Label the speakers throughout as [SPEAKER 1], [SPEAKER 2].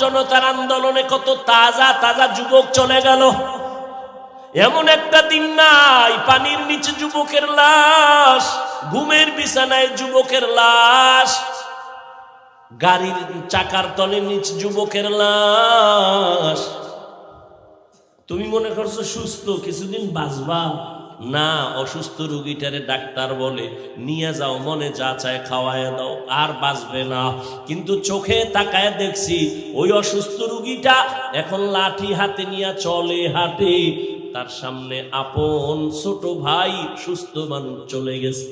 [SPEAKER 1] জনতার আন্দোলনে কত তাজা তাজা যুবক চলে গেল। এমন একটা দিন নাই, পানির নিচে যুবকের লাশ, ঘুমের বিছানায় যুবকের লাশ, গাড়ির চাকার তলে নিচ যুবকের লাশ। তুমি মনে করছ সুস্থ, কিছুদিন বাঁচবা? না, অসুস্থ রুগীটারে ডাক্তার বলে, নিয়ে যাও, মনে যা চায় খাওয়ায় দাও, আর বাঁচবে না। কিন্তু চোখে তাকায় দেখছি, ওই অসুস্থ রুগীটা এখন লাঠি হাতে নিয়ে চলে হাঁটে। তার সামনে আপন ছোট ভাই সুস্থ মানুষ চলে গেছে।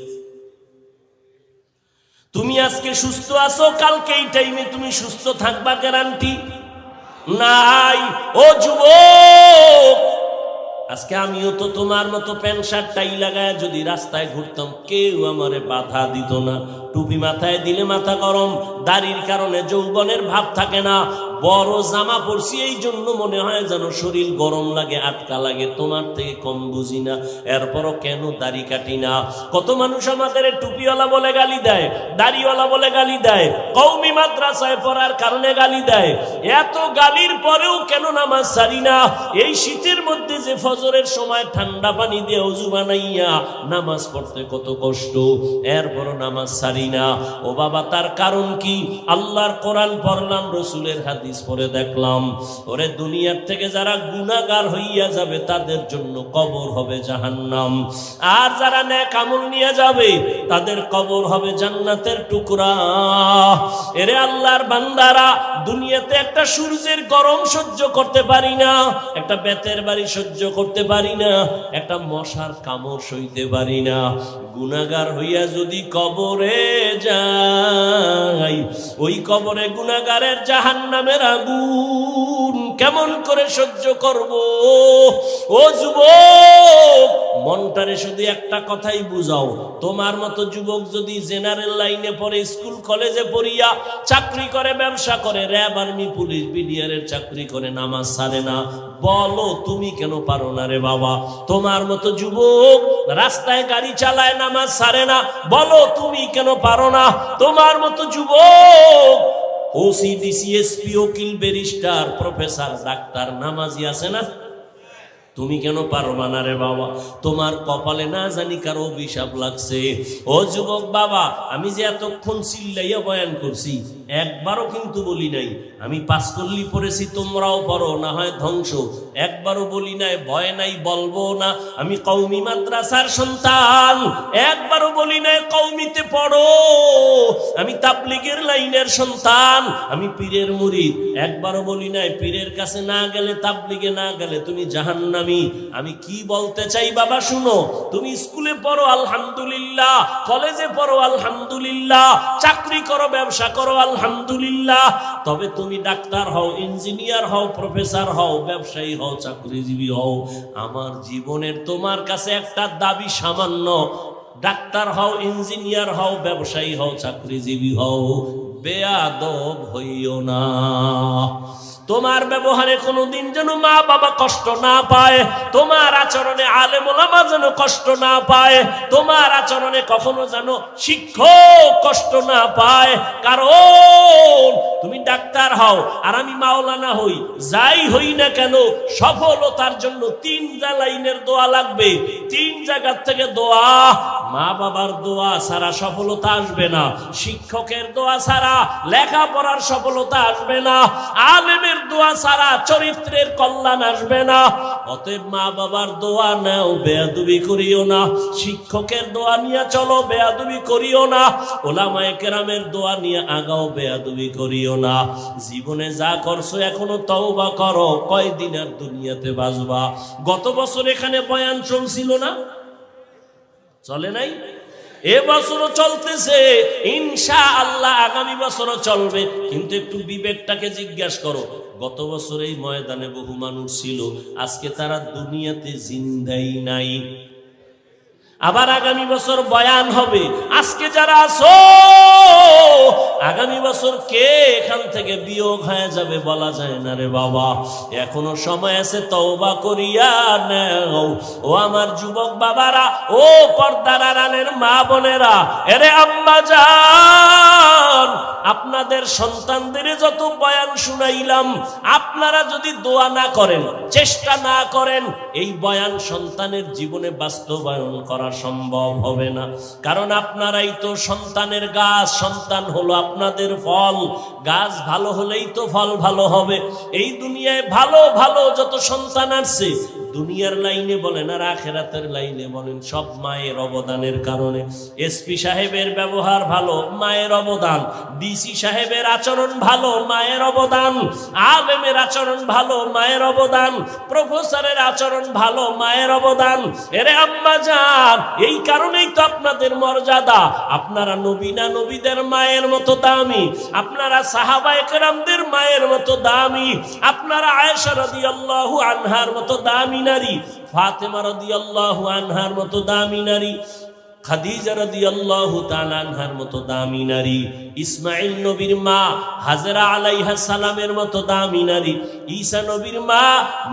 [SPEAKER 1] তুমি আজকে সুস্থ আছো? কালকে এই টাইমে তুমি সুস্থ থাকবা গ্যারান্টি নাই, ও যুবক আজকে আমিও তো তোমার মতো প্যান্ট শার্ট টাই লাগায় যদি রাস্তায় ঘুরতাম, কেউ আমারে বাধা দিত না। টুপি মাথায় দিলে মাথা গরম, দাড়ির কারণে যৌবনের ভাব থাকে না। বড় জামা পরছি, এই জন্য মনে হয় যেন শরীর গরম লাগে, আটকা লাগে, তোমার থেকে কম বুঝি না, এরপরও কেন দাড়ি কাটি না? কত মানুষ আমাদের টুপিওয়ালা বলে গালি দেয়, দাড়িওয়ালা বলে গালি দেয় কৌমি মাদ্রাসায় পড়ার কারণে গালি দেয়। এত গালির পরেও কেন নামাজ সারি না? এই শীতের মধ্যে যে ফজরের সময় ঠান্ডা পানি দিয়ে অজু বানাইয়া নামাজ পড়তে কত কষ্ট। এরপরও নামাজ সারি না। ও বাবা, তার কারণ কি? আল্লাহর কোরআন পড়লাম রসুলের হাদিস পরে দেখলাম। ওরে, দুনিয়ার থেকে যারা গুনাহগার হইয়া যাবে, তাদের জন্য কবর হবে জাহান্নাম। আর যারা ন্যাক আমল নিয়ে যাবে, তাদের কবর হবে জান্নাতের টুকরা। এরে আল্লাহর বান্দারা, দুনিয়াতে একটা সূর্যের গরম সহ্য করতে পারি না, একটা বেতের বাড়ি সহ্য করতে পারি না, একটা মশার কামড় সইতে পারি না। গুনাগার হইয়া যদি কবরে যাই ওই কবরে গুনাগারের জাহান নামের আগুন। কেমন করে সহ্য করব? ও যুবক, মনটারে শুধু একটা কথাই বুঝাও। তোমার মতো যুবক যদি জেনারেল লাইনে পড়ে, স্কুল, কলেজে পড়িয়া চাকরি করে, ব্যবসা করে, র্যাব, আর্মি, পুলিশ বিডিআরের চাকরি করে, নামাজ সারে না, বলো তুমি কেন পারো না রে বাবা? তোমার মতো যুবক রাস্তায় গাড়ি চালায়, নামাজ সারে না, বলো তুমি কেন পারো না? তোমার মতো যুবক ওসি এসপিও কিল ব্যারিস্টার প্রফেসর ডাক্তার নামাজি আছে না? তুমি কেন পারবা না রে বাবা? তোমার কপালে না জানি কারও অভিশাপ লাগছে। ও যুবক বাবা, আমি যে এতক্ষণ চিল্লাইয়া বয়ান করছি, একবারও কিন্তু বলি নাই। আমি পাস করলি পড়েছি, তোমরাও পড়ো, না হয় ধ্বংস। একবারও বলি নাই, ভয় নাই, বলব না। আমি কৌমি মাদ্রাসার সন্তান, একবারও বলি নাই কৌমিতে পড়ো। আমি তাবলিগের লাইনের সন্তান, আমি পীরের মুরিদ। একবারও বলি নাই, পীরের কাছে না গেলে, তাবলিগে না গেলে তুমি জাহান্নামি আমি আমি কি বলতে চাই বাবা শুনো, তুমি স্কুলে পড়ো, আলহামদুলিল্লাহ, কলেজে পড়ো, আলহামদুলিল্লাহ, চাকরি করো, ব্যবসা করো, আলহামদুলিল্লাহ, তবে তুমি ডাক্তার হও, ইঞ্জিনিয়ার হও, প্রফেসর হও, ব্যবসায়ী হও, চাকরিজীবী হও। আমার জীবনের তোমার কাছে একটা দাবি সামান্য, ডাক্তার হও, ইঞ্জিনিয়ার হও, ব্যবসায়ী হও, চাকরিজীবী হও, বেয়াদব হইও না। তোমার ব্যবহারে কোনোদিন যেন মা বাবা কষ্ট না পায়, তোমার আচরণে আলেম ওলামা যেন কষ্ট না পায়, তোমার আচরণে কখনো যেন শিক্ষক কষ্ট না পায়। কারণ তুমি ডাক্তার হও আর আমি মাওলানা হই, যাই হই না কেন, সফলতার জন্য তিন লাইনের দোয়া লাগবে, তিন জায়গার থেকে দোয়া মা বাবার দোয়া ছাড়া সফলতা আসবে না, শিক্ষকের দোয়া ছাড়া লেখাপড়ার সফলতা আসবে না, আলেমের দোয়া ছাড়া চরিত্রের কল্যাণ আসবে না। অতএব মা বাবার দোয়া বেয়াদুবি করিও না। শিক্ষকের দোয়া নিয়ে চলো, বেয়াদুবি করিও না। ওলামায়ে কেরামের দোয়া নিয়ে আগাও, বেয়াদুবি করিও না। জীবনে যা করছ, এখনও তওবা করো। কয়দিন আর দুনিয়াতে বাঁচবা? গত বছর এখানে বয়ান চলছিল না? চলে নাই? এ বছরও চলতেছে ইনশা আল্লাহ আগামী বছরও চলবে। কিন্তু একটু বিবেকটাকে জিজ্ঞাসা করো, গত বছর এই ময়দানে বহু মানুষ ছিল, আজকে তারা দুনিয়াতে জিন্দাই নাই। আবার আগামী বছর বয়ান হবে, আজকে যারা আছো আগামী বছর কে এখান থেকে বিয়োগ হয়ে যাবে বলা যায় না রে বাবা। এখনও সময় আছে, তওবা করিয়া নেও। ও আমার যুবক বাবারা, ও পর্দার আড়ালের মা বোনেরা, এরে আম্মা যান আপনাদের সন্তানদের যত বয়ান শুনাইলাম, আপনারা যদি দোয়া না করেন, চেষ্টা না করেন, এই বয়ান সন্তানের জীবনে বাস্তবায়ন করা সম্ভব হবে না। কারণ আপনারাই তো সন্তানের গাছ, সন্তান হলো আপনাদের ফল। গাছ ভালো হলেই তো ফল ভালো হবে। এই দুনিয়ায় ভালো ভালো যত সন্তান আসছে দুনিয়ার লাইনে বলেন আর আখেরাতের লাইনে বলেন, সব মায়ের অবদানের কারণে। এসপি সাহেবের ব্যবহার ভালো, মায়ের অবদান। ডিসি সাহেবের আচরণ ভালো, মায়ের অবদান। আলেমের আচরণ ভালো, মায়ের অবদান। প্রফেসরের আচরণ ভালো, মায়ের অবদান। এরে আম্মা যান, এই কারণেই তো আপনাদের মর্যাদা। আপনারা নবী না নবীদের মায়ের মতো দামি। আপনারা সাহাবা একরামদের মায়ের মতো দামি। আপনারা আয়েশা রাদিয়াল্লাহু আনহার মতো দামি। নারী, ফাতেমা রাদিয়াল্লাহু তাআলা আনহার মতো দামি নারী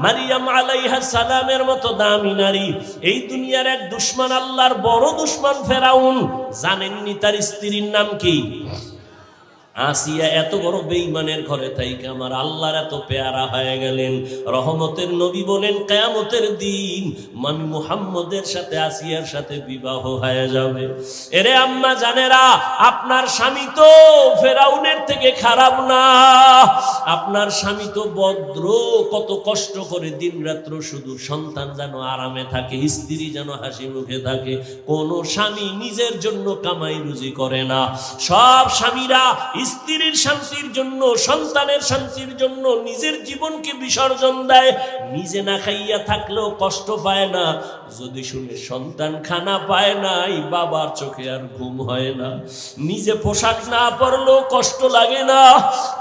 [SPEAKER 1] মারিয়াম আলাইহা সালামের মতো দামি নারী। এই দুনিয়ার এক দুশ্মন আল্লাহর বড় দুশ্মন ফেরাউন, জানেননি তার স্ত্রীর নাম কি? আসিয়া এত বড় বেইমানের ঘরে থাইকে আমার আল্লাহর এত পেয়ারা হয়ে গেলেন। রহমতের নবী বলেন, কেয়ামতের দিন মান মুহাম্মদের সাথে, আসিয়ার সাথে বিবাহ হয়ে যাবে। এরে আম্মা জানেরা, আপনার স্বামী তো ফেরাউনের থেকে খারাপ না। আপনার স্বামী তো ভদ্র, কত কষ্ট করে দিন রাত্র শুধু সন্তান যেন আরামে থাকে, স্ত্রী যেন হাসি মুখে থাকে। কোন স্বামী নিজের জন্য কামাই রুজি করে না। সব স্বামীরা স্ত্রীর শান্তির জন্য, সন্তানের শান্তির জন্য নিজের জীবনকে বিসর্জন দেয়। নিজে না খাইয়া থাকলেও কষ্ট পায় না। যদি শুনে সন্তান খানা পায় না এই বাবার চোখে আর ঘুম হয় না। নিজে পোশাক না পরলেও কষ্ট লাগে না।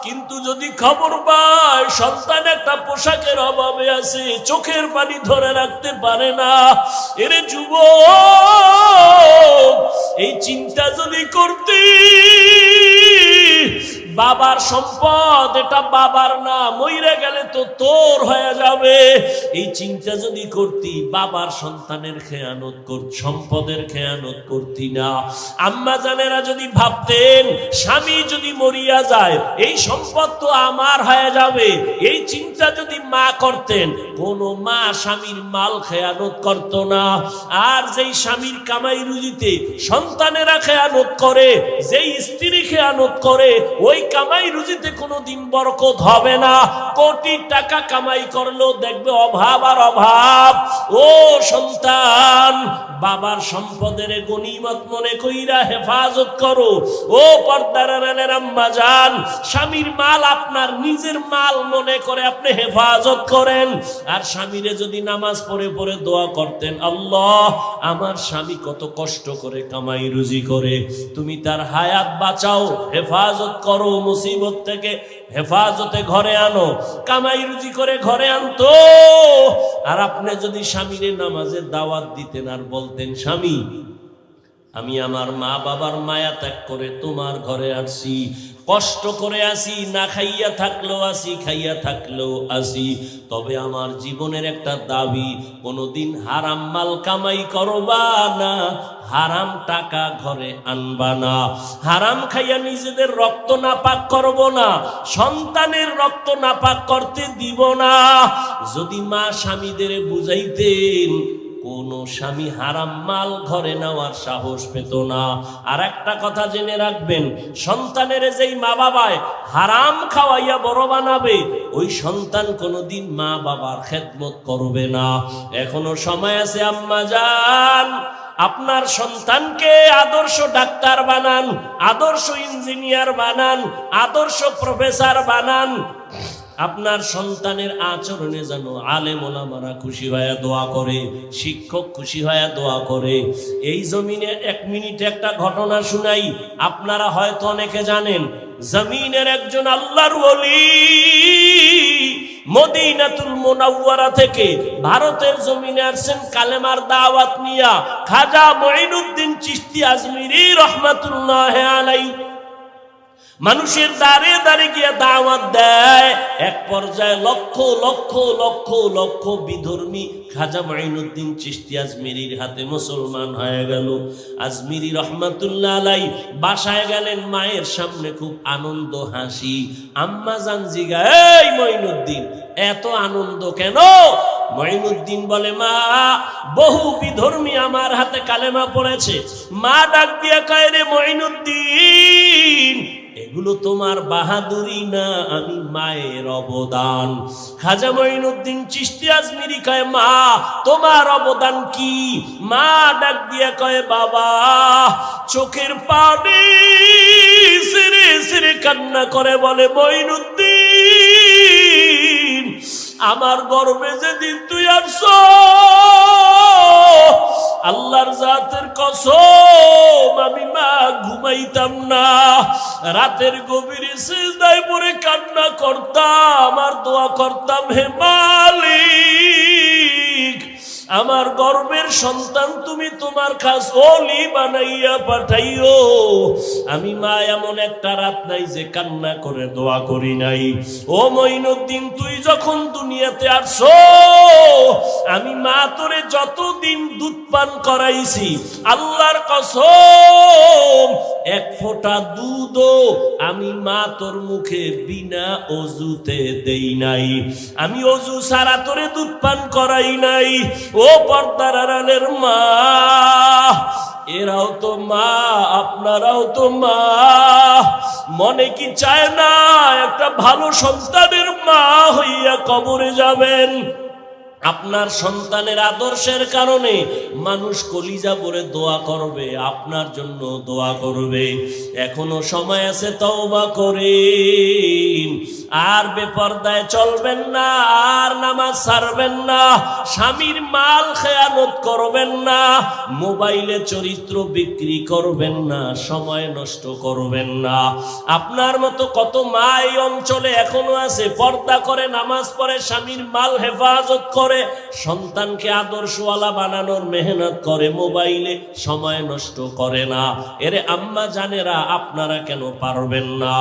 [SPEAKER 1] কিন্তু যদি খবর পায়, সন্তান একটা পোশাকের অভাবে আছে, চোখের পানি ধরে রাখতে পারে না। এরে যুব এই চিন্তা যদি করতে বাবার সম্পদ, এটা বাবার না মইরে গেলে তো তোর হয়ে যাবে। এই চিন্তা যদি করতি, বাবার সন্তানের খেয়ানত কর, সম্পদের খেয়ানত করতি না। আম্মা জানেরা যদি ভাবতেন, স্বামী যদি মরিয়া যায়, এই সম্পদ তো আমার হয়ে যাবে। এই চিন্তা যদি মা করতেন, কোন মা স্বামীর মাল খেয়ানত করত না। আর যেই স্বামীর কামাই রুজিতে সন্তানেরা খেয়ানত করে, যেই স্ত্রী খেয়ানত করে, ওই কামাই রুজিতে কোনোদিন বরকত হবে না। কোটি টাকা কামাই করলেও দেখবে অভাব আর অভাব। ও সন্তান, বাবার সম্পদের গনিমত মনে কইরা হেফাজত করো। ও পর্দার আম্মা যান স্বামীর মাল আপনার নিজের মাল মনে করে আপনি হেফাজত করেন। আর স্বামীরে যদি নামাজ পড়ে পড়ে দোয়া করতেন, আল্লাহ, আমার স্বামী কত কষ্ট করে কামাই রুজি করে। তুমি তার হায়াত বাঁচাও, হেফাজত করো। মুসিবত থেকে হেফাজতে ঘরে আনো, কামাই রুজি করে ঘরে আনতো। আর আপনি যদি স্বামীরে নামাজের দাওয়াত দিতেন আর বলতেন, স্বামী, আমি আমার মা বাবার মায়া ত্যাগ করে তোমার ঘরে আসছি কষ্ট করে আসি, না খাইয়া থাকলেও আসি, খাইয়া থাকলেও আসি। তবে আমার জীবনের একটা দাবি, কোনোদিন হারাম মাল কামাই করবা না, হারাম টাকা ঘরে আনবা না। হারাম খাইয়া নিজেদের রক্ত নাপাক করব না, সন্তানের রক্ত নাপাক করতে দিব না। যদি মা স্বামীদের বুঝাইতেন কোন স্বামী হারাম মাল ঘরে নেওয়ার সাহস পেত না। আর একটা কথা জেনে রাখবেন, সন্তানের যেই মা বাবায় হারাম খাওয়াইয়া বড় বানাবে, ওই সন্তান কোনোদিন মা বাবার খেদমত করবে না। এখনও সময় আছে, আম্মা যান আপনার সন্তানকে আদর্শ ডাক্তার বানান, আদর্শ ইঞ্জিনিয়ার বানান, আদর্শ প্রফেসর বানান। আপনার সন্তানের আচরণে যেন আলেম ওলামারা খুশি হয়ে দোয়া করে, শিক্ষক খুশি হয়ে দোয়া করে। এই জমিনে এক মিনিটে একটা ঘটনা শুনাই, আপনারা হয়তো অনেকে জানেন, জমিনের একজন আল্লাহর ওলি মদিনাতুল মোনাওয়ারা থেকে ভারতের জমিনে আসছেন কালেমার দাওয়াত নিয়া খাজা মঈনুদ্দিন চিশতি আজমিরি রহমাতুল্লাহ আলাই মানুষের দাঁড়ে দাঁড়ে গিয়ে দাওয়াত দেয়। এক পর্যায়ে লক্ষ লক্ষ লক্ষ লক্ষ বিধর্মী খাজা মাইনুদ্দিন চিস্তি আজমিরির হাতে মুসলমান হয়ে গেল। আজমিরি রহমাতুল্লাহ আলাই বাসায় গেলেন, মায়ের সামনে খুব আনন্দ, হাসি। আম্মা জানজিগা, এই মঈনুদ্দিন, এত আনন্দ কেন? মঈনুদ্দিন বলে, মা, বহু বিধর্মী আমার হাতে কালেমা পড়েছে। মা ডাক দিয়ে কয়, রে মঈনুদ্দিন এগুলো তোমার বাহাদুরি না, আমি মায়ের অবদান। খাজা মঈনুদ্দিন চিস্তি আজমিরি কয় মা, তোমার অবদান কি? মা ডাক দিয়া কয়, বাবা, চোখের পানি সিরে সিরে কান্না করে বলে, মঈনুদ্দিন। আমার গর্বে যেদিন তুই আসছ, আল্লাহর জাতের কসম, আমি মা ঘুমাইতাম না। রাতের গভীরে সিজদায় পরে কান্না করতাম, আর দোয়া করতাম, হে মালিক আমার গর্বের সন্তান, তুমি তোমার খাস ওলি বানাইয়া পাঠাইও। আমি মা, এমন একটা রাত নাই যে কান্না করে দোয়া করি নাই। ও মঈনুদ্দিন, তুই যখন দুনিয়াতে আসছো আমি মা তোরে যতদিন দুধ পান করাইছি, আল্লাহর কসম এক ফোঁটা দুধও আমি মা তোর মুখে বিনা অজুতে দেই নাই। আমি অজু সারা তোরে দুধ পান করাই নাই। ও পর্দার আড়ালের মা, এরাও তো মা, আপনারাও তো মা। মনে কি চায় না একটা ভালো সন্তানের মা হইয়া কবরে যাবেন? আপনার সন্তানের আদর্শের কারণে মানুষ কলিজা ভরে দোয়া করবে, আপনার জন্য দোয়া করবে। এখনও সময় আছে তওবা করেন আর বেপর্দায় চলবেন না, আর নামাজ ছাড়বেন না, স্বামীর মাল খেয়ানত করবেন না, মোবাইলে চরিত্র বিক্রি করবেন না, সময় নষ্ট করবেন না। আপনার মতো কত মা এই অঞ্চলে এখনও আছে, পর্দা করে, নামাজ পড়ে, স্বামীর মাল হেফাজত করে সন্তানকে আদর্শওয়ালা বানানোর মেহনত করে, মোবাইলে সময় নষ্ট করে না। এরে আম্মা জানেরা আপনারা কেন পারবেন না?